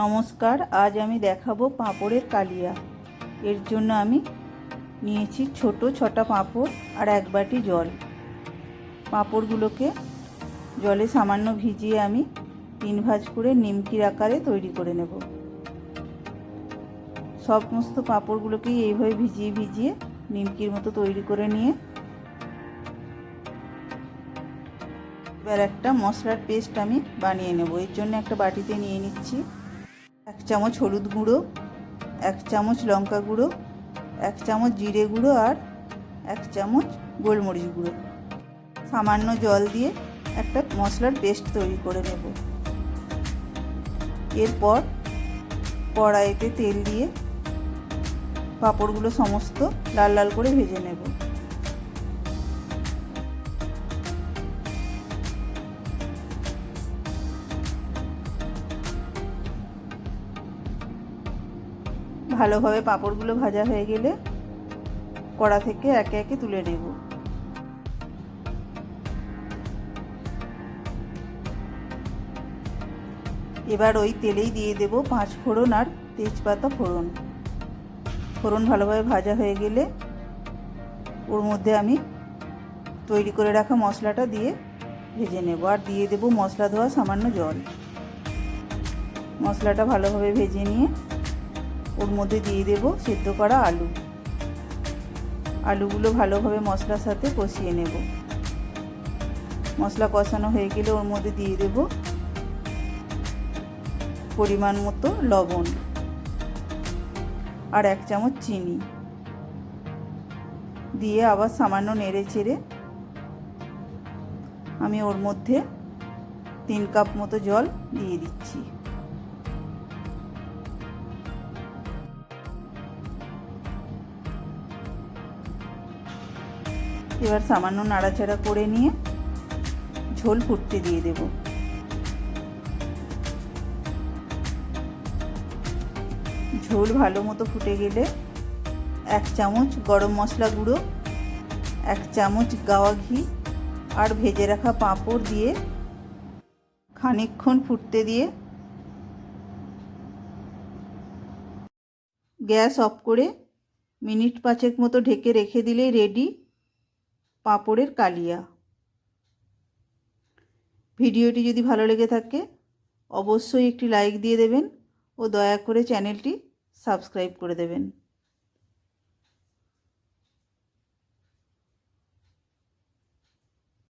নমস্কার, আজ আমি দেখাবো পাঁপড়ের কালিয়া। এর জন্য আমি নিয়েছি ছোট ছটা পাঁপড় আর এক বাটি জল। পাঁপড়গুলোকে জলে সামান্য ভিজিয়ে আমি তিন ভাজ করে নিমকির আকারে তৈরি করে নেব। সমস্ত পাঁপড়গুলোকেই এইভাবে ভিজিয়ে ভিজিয়ে নিমকির মতো তৈরি করে নিয়ে এবার একটা মশলার পেস্ট আমি বানিয়ে নেব। এর জন্য একটা বাটিতে নিয়ে নিচ্ছি এক চামচ হলুদ গুঁড়ো, এক চামচ লঙ্কা গুঁড়ো, এক চামচ জিরে গুঁড়ো আর এক চামচ গোলমরিচ গুঁড়ো। সামান্য জল দিয়ে একটা মশলার পেস্ট তৈরি করে নেব। এরপর কড়াইতে তেল দিয়ে পাঁপড়গুলো সমস্ত লাল লাল করে ভেজে নেব। ভালোভাবে পাঁপড়গুলো ভাজা হয়ে গেলে কড়া থেকে একে একে তুলে নেব। এবার ওই তেলেই দিয়ে দেব পাঁচ ফোড়ন আর তেজপাতা ফোড়ন। ফোড়ন ভালোভাবে ভাজা হয়ে গেলে ওর মধ্যে আমি তৈরি করে রাখা মশলাটা দিয়ে ভেজে নেব আর দিয়ে দেব মশলা ধোয়া সামান্য জল। মশলাটা ভালোভাবে ভেজে নিয়ে ওর মধ্যে দিয়ে দেব সেদ্ধ করা আলু। আলুগুলো ভালোভাবে মশলার সাথে কষিয়ে নেব। মশলা কষানো হয়ে গেলে ওর মধ্যে দিয়ে দেব পরিমাণ মতো লবণ আর এক চামচ চিনি। দিয়ে আবার সামান্য নেড়ে চেড়ে আমি ওর মধ্যে তিন কাপ মতো জল দিয়ে দিচ্ছি। এবার সামান্য নাড়াচাড়া করে নিয়ে ঝোল ফুটতে দিয়ে দেব। ঝোল ভালো মতো ফুটে গেলে এক চামচ গরম মশলা গুঁড়ো, এক চামচ গাওয়া ঘি আর ভেজে রাখা পাঁপড় দিয়ে খানিকক্ষণ ফুটতে দিয়ে গ্যাস অফ করে মিনিট পাঁচেক মতো ঢেকে রেখে দিলেই রেডি পাঁপড়ের কালিয়া। ভিডিওটি যদি ভালো লেগে থাকে, অবশ্যই একটি লাইক দিয়ে দেবেন ও দয়া করে চ্যানেলটি সাবস্ক্রাইব করে দেবেন।